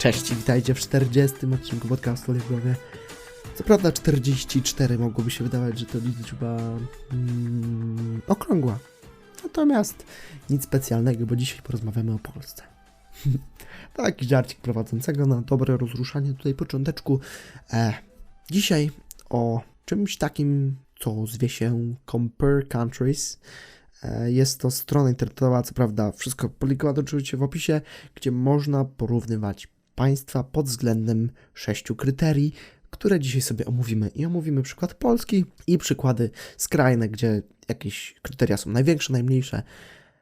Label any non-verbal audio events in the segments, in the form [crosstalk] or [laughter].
Cześć, witajcie w 40. odcinku podcastu Lichowie. Co prawda 44 mogłoby się wydawać, że to liczba mm, okrągła. Natomiast nic specjalnego, bo dzisiaj porozmawiamy o Polsce. [laughs] Taki żarcik prowadzącego na dobre rozruszanie tutaj począteczku. E, dzisiaj o czymś takim, co zwie się Compare Countries. E, Jest to strona internetowa, co prawda wszystko polikowane oczywiście w opisie, gdzie można porównywać państwa pod względem sześciu kryterii, które dzisiaj sobie omówimy. I omówimy przykład Polski i przykłady skrajne, gdzie jakieś kryteria są największe, najmniejsze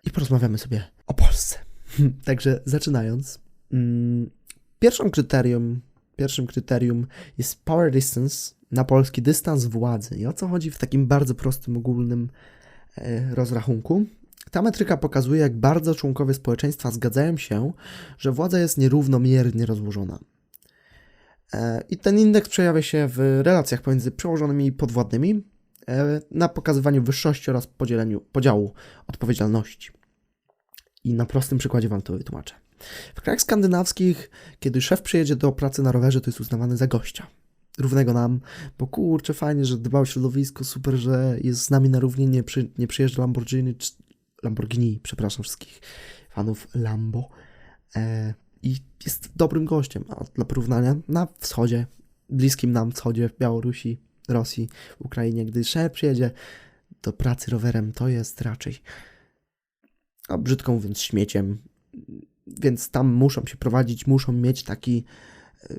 i porozmawiamy sobie o Polsce. [laughs] Także zaczynając, mm, pierwszym kryterium, pierwszym kryterium jest power distance, na polski dystans władzy. I o co chodzi w takim bardzo prostym, ogólnym e, rozrachunku? Ta metryka pokazuje, jak bardzo członkowie społeczeństwa zgadzają się, że władza jest nierównomiernie rozłożona. E, I ten indeks przejawia się w relacjach pomiędzy przełożonymi i podwładnymi, e, na pokazywaniu wyższości oraz podzieleniu, podziału odpowiedzialności. I na prostym przykładzie Wam to wytłumaczę. W krajach skandynawskich, kiedy szef przyjedzie do pracy na rowerze, to jest uznawany za gościa. Równego nam, bo kurczę, fajnie, że dba o środowisko, super, że jest z nami na równi, nie, przy, nie przyjeżdża Lamborghini, czy, Lamborghini, przepraszam wszystkich fanów Lambo. E, I jest dobrym gościem. A dla porównania, na wschodzie, bliskim nam wschodzie, Białorusi, Rosji, Ukrainie, gdy szef przyjedzie do pracy rowerem, to jest raczej, a brzydko mówiąc, śmieciem. Więc tam muszą się prowadzić, muszą mieć taki, e,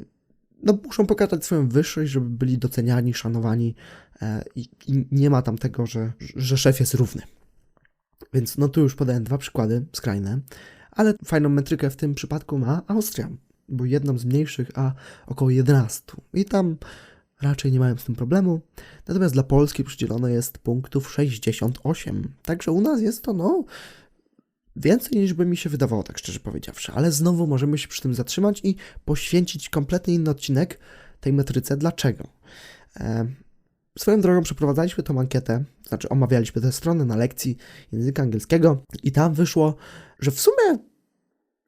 no muszą pokazać swoją wyższość, żeby byli doceniani, szanowani e, i, i nie ma tam tego, że, że szef jest równy. Więc no tu już podałem dwa przykłady skrajne, ale fajną metrykę w tym przypadku ma Austria, bo jedną z mniejszych, a około 11. I tam raczej nie mają z tym problemu. Natomiast dla Polski przydzielone jest punktów 68. Także u nas jest to no więcej niż by mi się wydawało, tak szczerze powiedziawszy. Ale znowu możemy się przy tym zatrzymać i poświęcić kompletnie inny odcinek tej metryce. Dlaczego? E, Swoją drogą przeprowadzaliśmy tą ankietę, znaczy omawialiśmy tę stronę na lekcji języka angielskiego i tam wyszło, że w sumie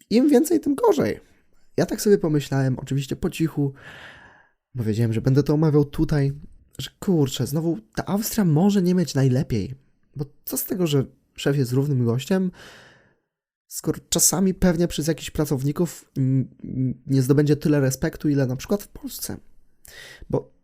im więcej, tym gorzej. Ja tak sobie pomyślałem, oczywiście po cichu, bo wiedziałem, że będę to omawiał tutaj, że kurczę, znowu ta Austria może nie mieć najlepiej, bo co z tego, że szef jest równym gościem, skoro czasami pewnie przez jakichś pracowników nie zdobędzie tyle respektu, ile na przykład w Polsce. Bo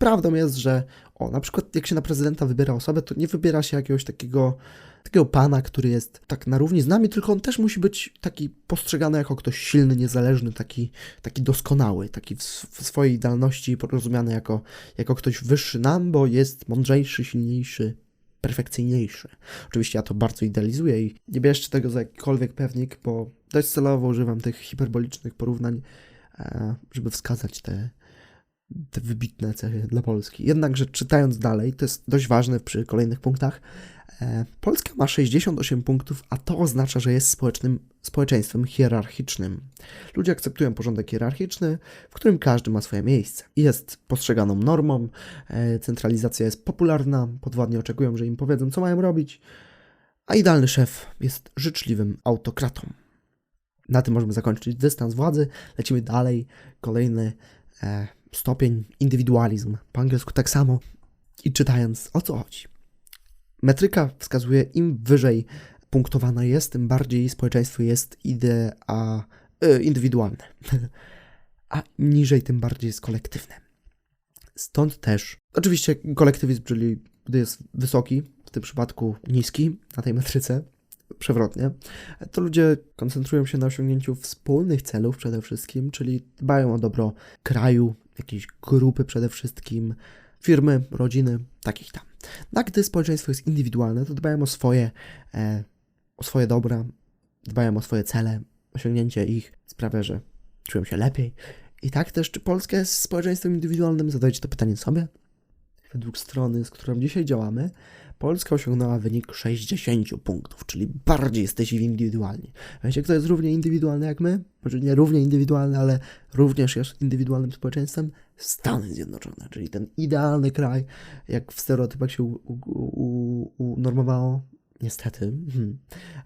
prawdą jest, że o, na przykład jak się na prezydenta wybiera osobę, to nie wybiera się jakiegoś takiego, takiego pana, który jest tak na równi z nami, tylko on też musi być taki postrzegany jako ktoś silny, niezależny, taki, taki doskonały, taki w, w swojej idealności rozumiany jako, jako ktoś wyższy nam, bo jest mądrzejszy, silniejszy, perfekcyjniejszy. Oczywiście ja to bardzo idealizuję i nie bierzcie tego za jakikolwiek pewnik, bo dość celowo używam tych hiperbolicznych porównań, e, żeby wskazać te, te wybitne cechy dla Polski. Jednakże czytając dalej, to jest dość ważne przy kolejnych punktach, e, Polska ma 68 punktów, a to oznacza, że jest społecznym, społeczeństwem hierarchicznym. Ludzie akceptują porządek hierarchiczny, w którym każdy ma swoje miejsce. Jest postrzeganą normą, e, centralizacja jest popularna, podwładni oczekują, że im powiedzą, co mają robić, a idealny szef jest życzliwym autokratą. Na tym możemy zakończyć dystans władzy. Lecimy dalej. Kolejny e, stopień indywidualizm. Po angielsku tak samo. I czytając, o co chodzi. Metryka wskazuje, im wyżej punktowana jest, tym bardziej społeczeństwo jest idea, e, indywidualne. [laughs] A niżej, tym bardziej jest kolektywne. Stąd też, oczywiście kolektywizm, czyli gdy jest wysoki, w tym przypadku niski na tej metryce, przewrotnie, to ludzie koncentrują się na osiągnięciu wspólnych celów przede wszystkim, czyli dbają o dobro kraju, jakiejś grupy przede wszystkim, firmy, rodziny, takich tam. No, a gdy społeczeństwo jest indywidualne, to dbają o swoje, e, o swoje dobra, dbają o swoje cele, osiągnięcie ich sprawia, że czują się lepiej. I tak też, czy Polska jest społeczeństwem indywidualnym? Zadajcie to pytanie sobie. Według strony, z którą dzisiaj działamy, Polska osiągnęła wynik 60 punktów, czyli bardziej jesteście indywidualni. Wiecie, kto jest równie indywidualny jak my? Może nie równie indywidualny, ale również jest indywidualnym społeczeństwem? Stany Zjednoczone, czyli ten idealny kraj, jak w stereotypach się unormowało, niestety, hmm.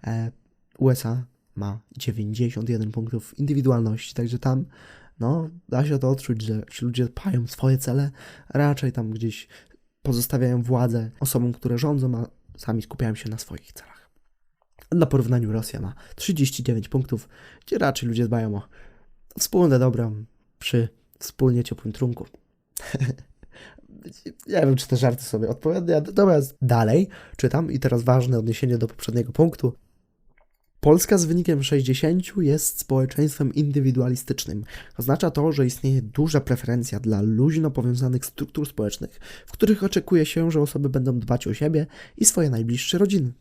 e, USA, ma 91 punktów indywidualności, także tam no, da się to odczuć, że ci ludzie dbają swoje cele, raczej tam gdzieś pozostawiają władzę osobom, które rządzą, a sami skupiają się na swoich celach. Dla porównania Rosja ma 39 punktów, gdzie raczej ludzie dbają o wspólne dobro przy wspólnie ciepłym trunku. [laughs] Nie wiem, czy te żarty sobie odpowiadają. Natomiast dalej czytam i teraz ważne odniesienie do poprzedniego punktu. Polska z wynikiem 60 jest społeczeństwem indywidualistycznym. Oznacza to, że istnieje duża preferencja dla luźno powiązanych struktur społecznych, w których oczekuje się, że osoby będą dbać o siebie i swoje najbliższe rodziny.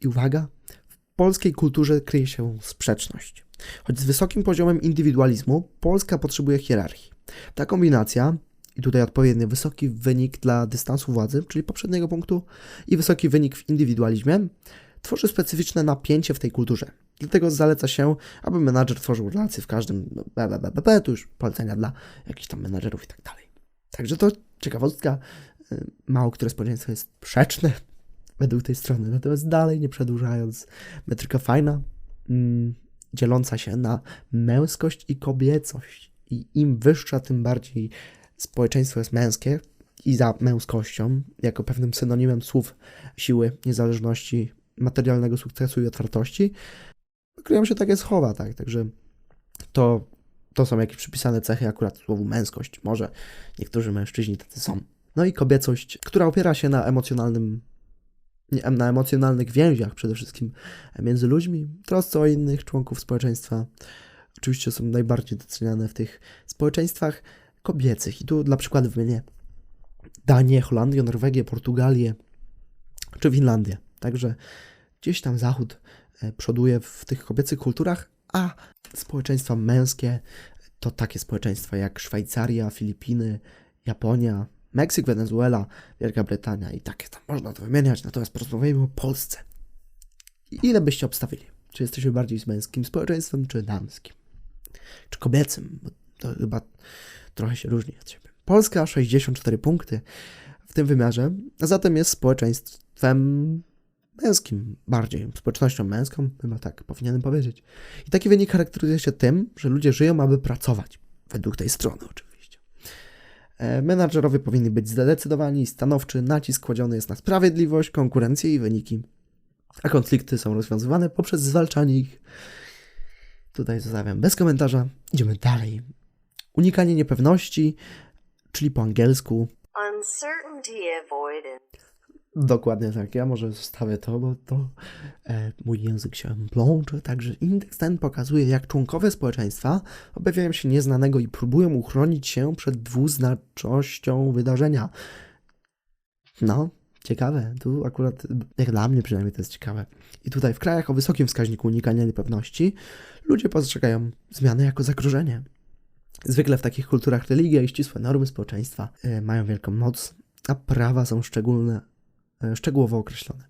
I uwaga, w polskiej kulturze kryje się sprzeczność. Choć z wysokim poziomem indywidualizmu, Polska potrzebuje hierarchii. Ta kombinacja, i tutaj odpowiednio wysoki wynik dla dystansu władzy, czyli poprzedniego punktu, i wysoki wynik w indywidualizmie, tworzy specyficzne napięcie w tej kulturze. Dlatego zaleca się, aby menadżer tworzył relacje w każdym BBBB, tu już polecenia dla jakichś tam menadżerów i tak dalej. Także to ciekawostka, y, mało które społeczeństwo jest sprzeczne [laughs] według tej strony. Natomiast dalej, nie przedłużając, metryka fajna, mm, dzieląca się na męskość i kobiecość. I im wyższa, tym bardziej społeczeństwo jest męskie i za męskością, jako pewnym synonimem słów siły, niezależności, materialnego sukcesu i otwartości, kryją się takie schowa, tak, także to, to są jakieś przypisane cechy akurat słowu męskość, może niektórzy mężczyźni tacy są. No i kobiecość, która opiera się na emocjonalnym na emocjonalnych więziach przede wszystkim między ludźmi, trosce o innych członków społeczeństwa. Oczywiście są najbardziej doceniane w tych społeczeństwach kobiecych. I tu dla przykładu wymienię Danię, Holandię, Norwegię, Portugalię czy Finlandię. Także gdzieś tam Zachód e, przoduje w tych kobiecych kulturach, a społeczeństwa męskie to takie społeczeństwa jak Szwajcaria, Filipiny, Japonia, Meksyk, Wenezuela, Wielka Brytania i takie tam można to wymieniać. Natomiast porozmawiajmy o Polsce. Ile byście obstawili? Czy jesteśmy bardziej z męskim społeczeństwem, czy damskim? Czy kobiecym? Bo to chyba trochę się różni od siebie. Polska 64 punkty w tym wymiarze, a zatem jest społeczeństwem męskim bardziej, społecznością męską, chyba tak powinienem powiedzieć. I taki wynik charakteryzuje się tym, że ludzie żyją, aby pracować, według tej strony oczywiście. E, menadżerowie powinni być zdecydowani stanowczy, nacisk kładziony jest na sprawiedliwość, konkurencję i wyniki, a konflikty są rozwiązywane poprzez zwalczanie ich. Tutaj zostawiam bez komentarza. Idziemy dalej. Unikanie niepewności, czyli po angielsku. Dokładnie tak. Ja może zostawię to, bo to e, mój język się plącze. Także indeks ten pokazuje, jak członkowie społeczeństwa obawiają się nieznanego i próbują uchronić się przed dwuznacznością wydarzenia. No, ciekawe. Tu akurat, jak dla mnie przynajmniej to jest ciekawe. I tutaj w krajach o wysokim wskaźniku unikania niepewności ludzie postrzegają zmiany jako zagrożenie. Zwykle w takich kulturach religia i ścisłe normy społeczeństwa e, mają wielką moc, a prawa są szczególne, szczegółowo określone.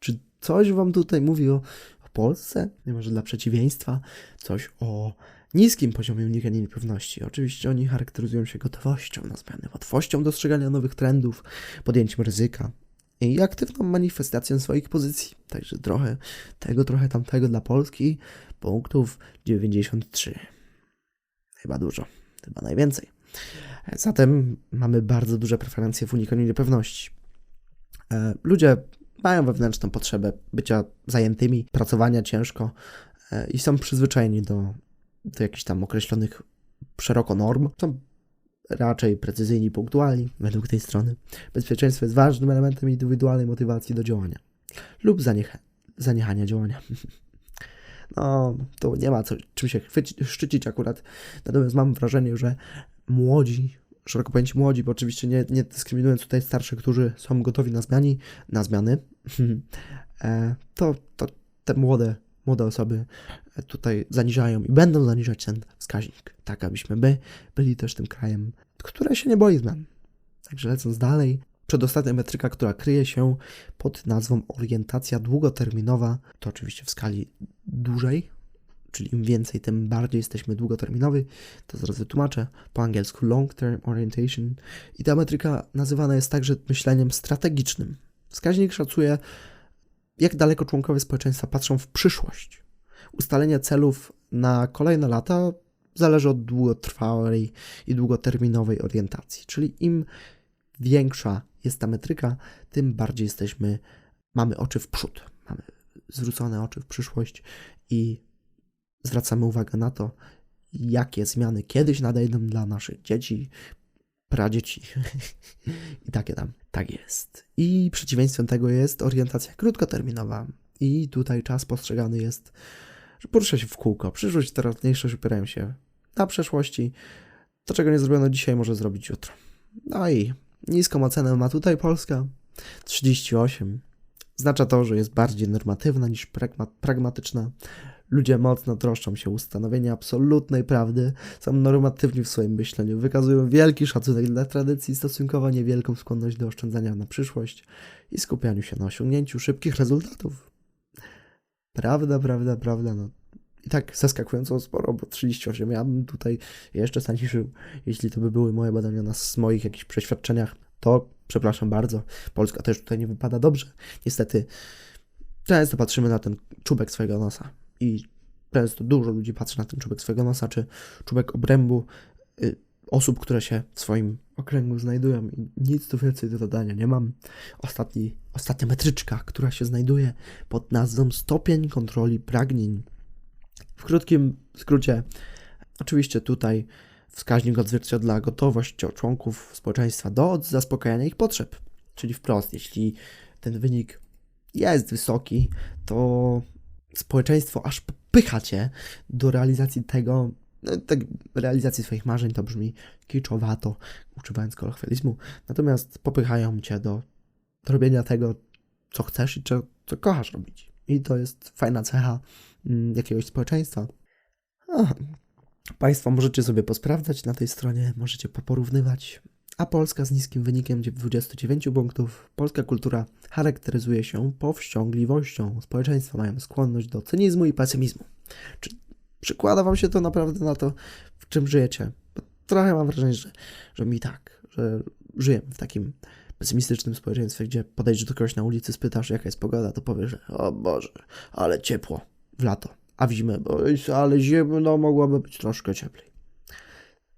Czy coś Wam tutaj mówi o, o Polsce? Nie może dla przeciwieństwa coś o niskim poziomie unikania niepewności. Oczywiście oni charakteryzują się gotowością na zmiany, łatwością dostrzegania nowych trendów, podjęciem ryzyka i aktywną manifestacją swoich pozycji. Także trochę tego, trochę tamtego dla Polski. Punktów 93 chyba dużo, chyba najwięcej. Zatem mamy bardzo duże preferencje w unikaniu niepewności. E, ludzie mają wewnętrzną potrzebę bycia zajętymi, pracowania ciężko e, i są przyzwyczajeni do, do jakichś tam określonych szeroko norm. Są raczej precyzyjni, punktualni według tej strony. Bezpieczeństwo jest ważnym elementem indywidualnej motywacji do działania lub zaniecha zaniechania działania. [laughs] no, to nie ma co, czym się chwycić, szczycić akurat. Natomiast mam wrażenie, że młodzi, szeroko pojęci młodzi, bo oczywiście nie, nie dyskryminując tutaj starszych, którzy są gotowi na zmiany, na zmiany, [laughs] e, to, to te młode, młode osoby tutaj zaniżają i będą zaniżać ten wskaźnik, tak abyśmy my byli też tym krajem, które się nie boi zmian. Także lecąc dalej, Przedostatnia metryka, która kryje się pod nazwą orientacja długoterminowa, to oczywiście w skali dłużej, czyli im więcej, tym bardziej jesteśmy długoterminowi. To zaraz wytłumaczę. Po angielsku long term orientation. I ta metryka nazywana jest także myśleniem strategicznym. Wskaźnik szacuje, jak daleko członkowie społeczeństwa patrzą w przyszłość. Ustalenie celów na kolejne lata zależy od długotrwałej i długoterminowej orientacji, czyli im większa jest ta metryka, tym bardziej jesteśmy, mamy oczy w przód, mamy zwrócone oczy w przyszłość i zwracamy uwagę na to, jakie zmiany kiedyś nadejdą dla naszych dzieci, pradzieci [laughs] i takie tam. Tak jest. I przeciwieństwem tego jest orientacja krótkoterminowa. I tutaj czas postrzegany jest, że porusza się w kółko. Przyszłość teraźniejszość opierają się na przeszłości. To, czego nie zrobiono dzisiaj, może zrobić jutro. No i niską ocenę ma tutaj Polska. 38. Oznacza to, że jest bardziej normatywna niż pragma- pragmatyczna. Ludzie mocno troszczą się o ustanowienie absolutnej prawdy, są normatywni w swoim myśleniu, wykazują wielki szacunek dla tradycji, stosunkowo niewielką skłonność do oszczędzania na przyszłość i skupianiu się na osiągnięciu szybkich rezultatów. Prawda, prawda, prawda, no. I tak zaskakująco sporo, bo 38 ja bym tutaj jeszcze zaniżył. Jeśli to by były moje badania na moich jakichś przeświadczeniach, to przepraszam bardzo. Polska też tutaj nie wypada dobrze. Niestety często patrzymy na ten czubek swojego nosa i często dużo ludzi patrzy na ten czubek swojego nosa, czy czubek obrębu y, osób, które się w swoim okręgu znajdują i nic tu więcej do dodania nie mam. Ostatni, ostatnia metryczka, która się znajduje pod nazwą stopień kontroli pragnień. W krótkim skrócie, oczywiście tutaj wskaźnik odzwierciedla gotowość członków społeczeństwa do zaspokajania ich potrzeb. Czyli wprost, jeśli ten wynik jest wysoki, to społeczeństwo aż popycha cię do realizacji tego, no, tak, realizacji swoich marzeń, to brzmi kiczowato, używając kolokwializmu, natomiast popychają cię do robienia tego, co chcesz i co, co kochasz robić. I to jest fajna cecha mm, jakiegoś społeczeństwa. Państwo możecie sobie posprawdzać na tej stronie, możecie poporównywać. A Polska z niskim wynikiem 29 punktów. Polska kultura charakteryzuje się powściągliwością. Społeczeństwa mają skłonność do cynizmu i pesymizmu. Czy przykłada Wam się to naprawdę na to, w czym żyjecie? Bo trochę mam wrażenie, że, że mi tak, że żyjemy w takim pesymistycznym społeczeństwie, gdzie podejdziesz do kogoś na ulicy, spytasz, jaka jest pogoda, to powie, że o Boże, ale ciepło w lato, a w zimę, bo ale zimno mogłoby być troszkę cieplej.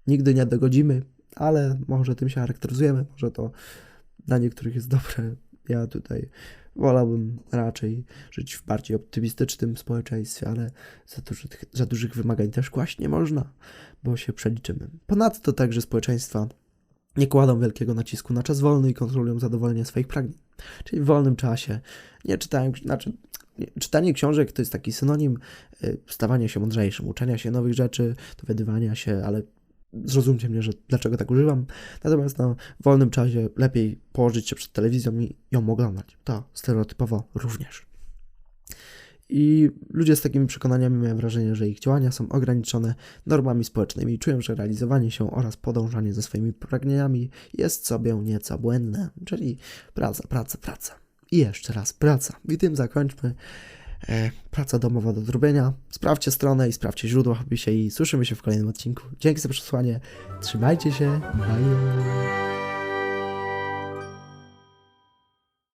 Nigdy nie dogodzimy, ale może tym się charakteryzujemy, może to dla niektórych jest dobre. Ja tutaj wolałbym raczej żyć w bardziej optymistycznym społeczeństwie, ale za, duży, za dużych wymagań też kłaść nie można, bo się przeliczymy. Ponadto także społeczeństwa nie kładą wielkiego nacisku na czas wolny i kontrolują zadowolenie swoich pragnień. Czyli w wolnym czasie nie czytają, znaczy nie, czytanie książek to jest taki synonim y, stawania się mądrzejszym, uczenia się nowych rzeczy, dowiadywania się, ale zrozumcie mnie, że dlaczego tak używam. Natomiast w wolnym czasie lepiej położyć się przed telewizją i ją oglądać. To stereotypowo również. I ludzie z takimi przekonaniami mają wrażenie, że ich działania są ograniczone normami społecznymi i czują, że realizowanie się oraz podążanie za swoimi pragnieniami jest sobie nieco błędne. Czyli praca, praca, praca. I jeszcze raz praca. I tym zakończmy. E, praca domowa do zrobienia. Sprawdźcie stronę i sprawdźcie źródła w opisie i słyszymy się w kolejnym odcinku. Dzięki za przesłanie. Trzymajcie się. Bye.